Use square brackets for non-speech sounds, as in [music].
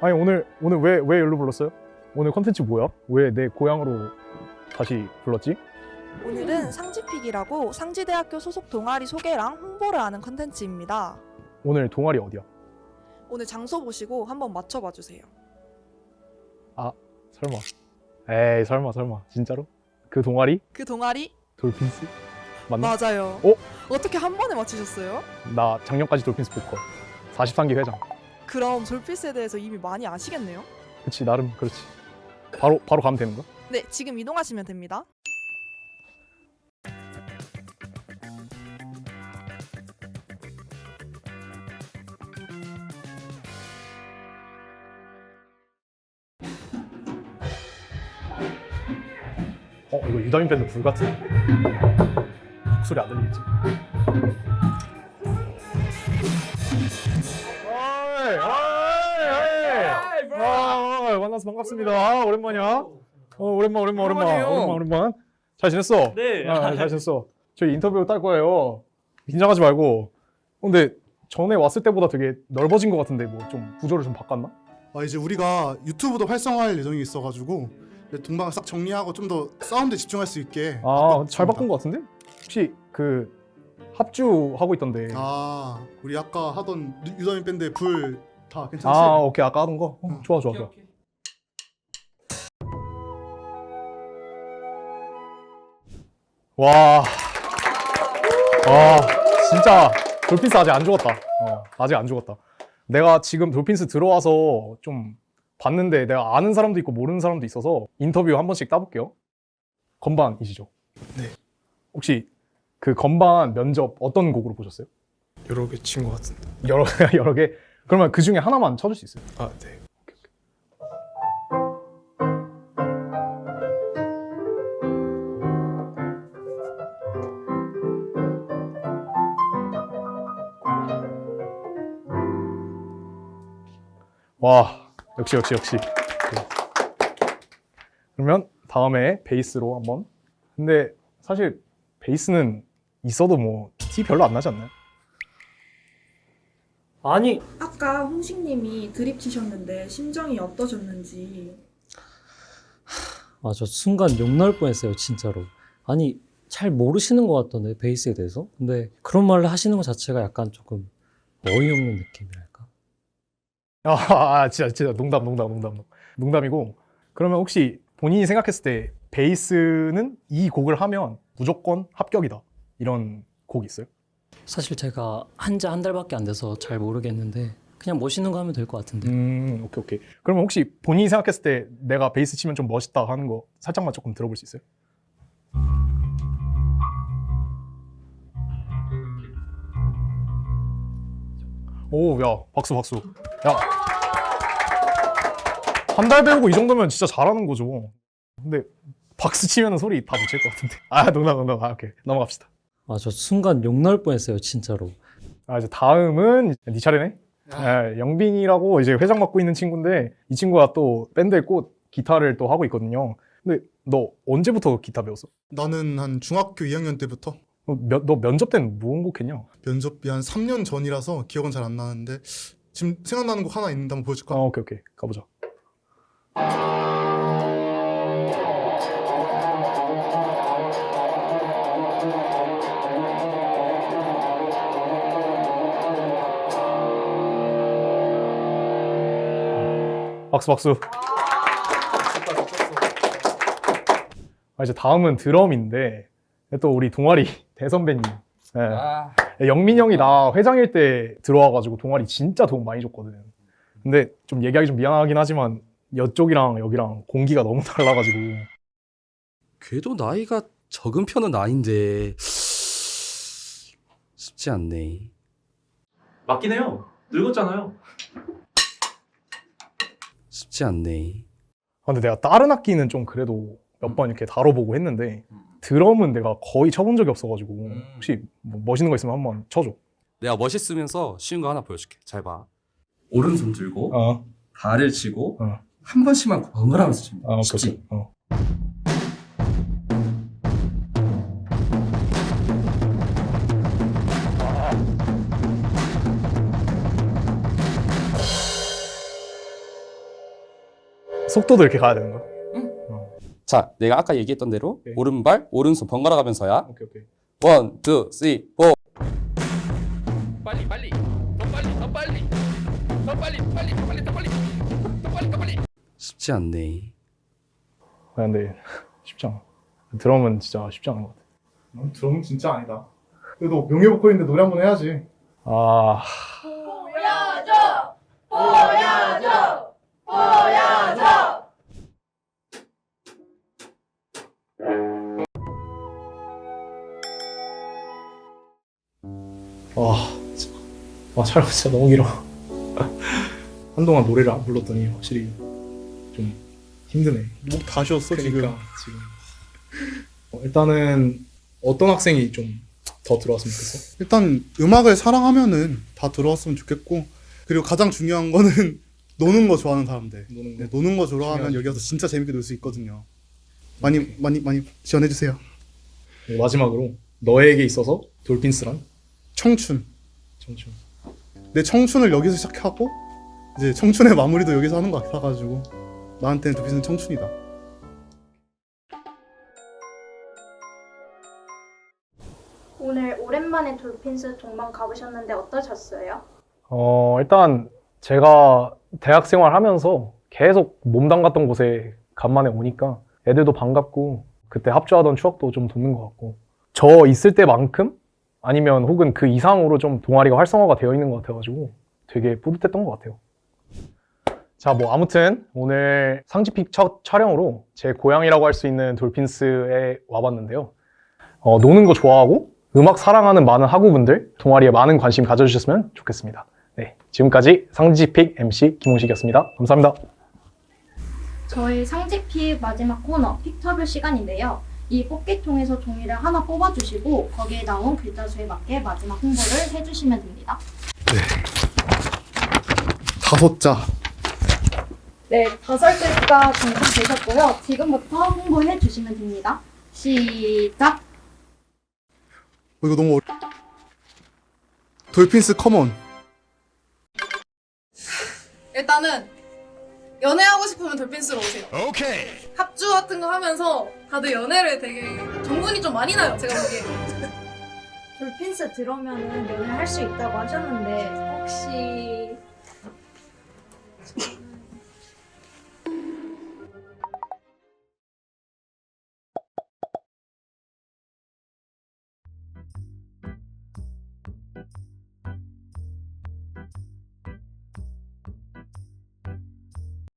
아니 오늘 오늘 왜왜 일로 불렀어요? 오늘 컨텐츠 뭐야? 왜 내 고향으로 다시 불렀지? 오늘은 상지픽이라고 상지대학교 소속 동아리 소개랑 홍보를 하는 컨텐츠입니다. 오늘 동아리 어디야? 오늘 장소 보시고 한번 맞춰봐 주세요. 설마? 에이 설마 설마 진짜로? 그 동아리 그 동아리 돌핀스 맞나? 맞아요. 어? 어떻게 한 번에 맞히셨어요? 나 작년까지 돌핀스 보컬 43기 회장. 그럼 졸필스에 대해서 이미 많이 아시겠네요? 그치 나름 그렇지. 바로 바로 가면 되는 거야? 네, 지금 이동하시면 됩니다. 어 이거 유다민 밴드 불 같은. 목소리 안 들리겠지? 만나서 반갑습니다. 아, 오랜만이야. 어, 오랜만, 오랜만, 오랜만, 오랜만이에요. 오랜만, 오랜만. 잘 지냈어? 네. 아, 잘 지냈어. 저희 인터뷰 딸 거예요. 긴장하지 말고. 근데 전에 왔을 때보다 되게 넓어진 것 같은데 뭐 좀 구조를 좀 바꿨나? 아 이제 우리가 유튜브도 활성화할 예정이 있어가지고 이제 동방을 싹 정리하고 좀 더 싸움에 집중할 수 있게 아, 잘 바꾼 것 같은데? 혹시 그 합주 하고 있던데. 아 우리 아까 하던 유- 유다민 밴드의 불다 괜찮지? 아, 오케이. 아까 하던 거? 어, 응. 좋아, 좋아, 좋아. 와. 와, 진짜 돌핀스 아직 안 죽었다. 어, 아직 안 죽었다. 내가 지금 돌핀스 들어와서 좀 봤는데 내가 아는 사람도 있고 모르는 사람도 있어서 인터뷰 한 번씩 따볼게요. 건반이시죠? 네. 혹시 그 건반 면접 어떤 곡으로 보셨어요? 여러 개 친 것 같은데. 여러 [laughs] 여러 개. 그러면 그 중에 하나만 쳐줄 수 있어요? 아, 네. 와 역시 역시 역시. 네. 그러면 다음에 베이스로 한번. 근데 사실 베이스는 있어도 뭐 티 별로 안 나지 않나요? 아니. 아까 홍식님이 드립 치셨는데 심정이 어떠셨는지. 아저 순간 욕 나올 뻔했어요 진짜로. 아니 잘 모르시는 것 같던데 베이스에 대해서? 근데 그런 말을 하시는 것 자체가 약간 조금 어이없는 느낌이랄까 아, 아 진짜 진짜 농담 농담 농담 농담이고 그러면 혹시 본인이 생각했을 때 베이스는 이 곡을 하면 무조건 합격이다 이런 곡 있어요? 사실 제가 한지 한 달밖에 안 돼서 잘 모르겠는데 그냥 멋있는 거 하면 될 것 같은데 음 오케이 오케이 그러면 혹시 본인이 생각했을 때 내가 베이스 치면 좀 멋있다 하는 거 살짝만 조금 들어볼 수 있어요? 오, 야, 박수, 박수. 야. 한 달 배우고 이 정도면 진짜 잘하는 거죠. 근데 박수 치면 소리 다못칠것 같은데. 아, 농담, 농담. 아, 오케이. 넘어갑시다. 아 저 순간 욕 나올 뻔했어요 진짜로 아, 이제 다음은 네 차례네. 예, 영빈이라고 이제 회장 맡고 있는 친구인데 이 친구가 또 밴드에 꼭 기타를 또 하고 있거든요. 근데 너 언제부터 기타 배웠어? 나는 한 중학교 2학년 때부터 너, 면- 너 면접 때는 뭐 응곡했냐? 면접이 한 3년 전이라서 기억은 잘 안 나는데 지금 생각나는 곡 하나 있는데 한번 보여줄까? 어, 오케이 오케이 가보자. 박수 박수. 아, 이제 다음은 드럼인데 또 우리 동아리 대선배님. 예. 아, 영민 형이 나 회장일 때 들어와가지고 동아리 진짜 도움 많이 줬거든. 근데 좀 얘기하기 좀 미안하긴 하지만 이쪽이랑 여기랑 공기가 너무 [laughs] 달라가지고 걔도 나이가 적은 편은 아닌데 쉽지 않네. 맞긴 해요. 늙었잖아요. 쉽지 않네. 아, 근데 내가 다른 악기는 좀 그래도 몇 번 이렇게 다뤄보고 했는데 드럼은 내가 거의 쳐본 적이 없어가지고 혹시 뭐 멋있는 거 있으면 한번 쳐줘. 내가 멋있으면서 쉬운 거 하나 보여줄게. 잘 봐. 오른손 들고 어, 발을 치고 어. 한 번씩만 번갈아가면서 칩니다. 아, 오케이, 쉽지? 오케이. 어. 속도도 이렇게 가야 되는 거야? 자, 내가 아까 얘기했던 대로 오케이. 오른발, 오른손 번갈아 가면서야. 오케이 오케이. 원, 투, 쓰리, 포. 빨리 빨리 더 빨리 더 빨리 더 빨리 빨리 더 빨리 더 빨리 더 빨리 더 빨리 쉽지 않네. 아, 근데 쉽지 않아. 드럼은 진짜 쉽지 않은 것 같아. 넌 드럼은 진짜 아니다. 그래도 명예 보컬인데 노래 한 번 해야지. 아 와, 촬영 진짜 너무 길어. [laughs] 한동안 노래를 안 불렀더니 확실히 좀 힘드네. 목 다 쉬었어 지금. 그러니까 지금. 어, 일단은 어떤 학생이 좀 더 들어왔으면 좋겠어? 일단 음악을 사랑하면은 다 들어왔으면 좋겠고 그리고 가장 중요한 거는 [laughs] 노는 거 좋아하는 사람들. 노는 네, 노는 거 좋아하면 중요하죠. 여기 와서 진짜 재밌게 놀 수 있거든요. 많이 많이 많이 지원해 주세요. 네, 마지막으로 너에게 있어서 돌핀스란 청춘. 청춘. 내 청춘을 여기서 시작하고 이제 청춘의 마무리도 여기서 하는 것 같아가지고 나한테는 도피스는 청춘이다. 오늘 오랜만에 돌핀스 동방 가보셨는데 어떠셨어요? 어, 일단 제가 대학 생활 하면서 계속 몸담 갔던 곳에 간만에 오니까 애들도 반갑고 그때 합주하던 추억도 좀 돋는 것 같고 저 있을 때만큼 아니면 혹은 그 이상으로 좀 동아리가 활성화가 되어 있는 것 같아가지고 되게 뿌듯했던 것 같아요. 자, 뭐 아무튼 오늘 상지픽 첫 촬영으로 제 고향이라고 할 수 있는 돌핀스에 와봤는데요. 어, 노는 거 좋아하고 음악 사랑하는 많은 학우분들 동아리에 많은 관심 가져주셨으면 좋겠습니다. 네, 지금까지 상지픽 MC 김홍식이었습니다. 감사합니다. 저희 상지픽 마지막 코너 픽터뷰 시간인데요. 이 뽑기 통해서 종이를 하나 뽑아주시고 거기에 나온 글자 수에 맞게 마지막 홍보를 해주시면 됩니다. 다섯 자. 네, 다섯 글자 완성되셨고요. 지금부터 홍보해 주시면 됩니다. 시작! 어, 이거 너무 어려... 돌핀스 커먼. 일단은 연애하고 싶으면 돌핀스로 오세요. 오케이. 합주 같은 거 하면서 다들 연애를 되게 정분이 좀 많이 나요. 제가 보기에. 돌핀스 들어오면은 연애할 수 있다고 하셨는데 혹시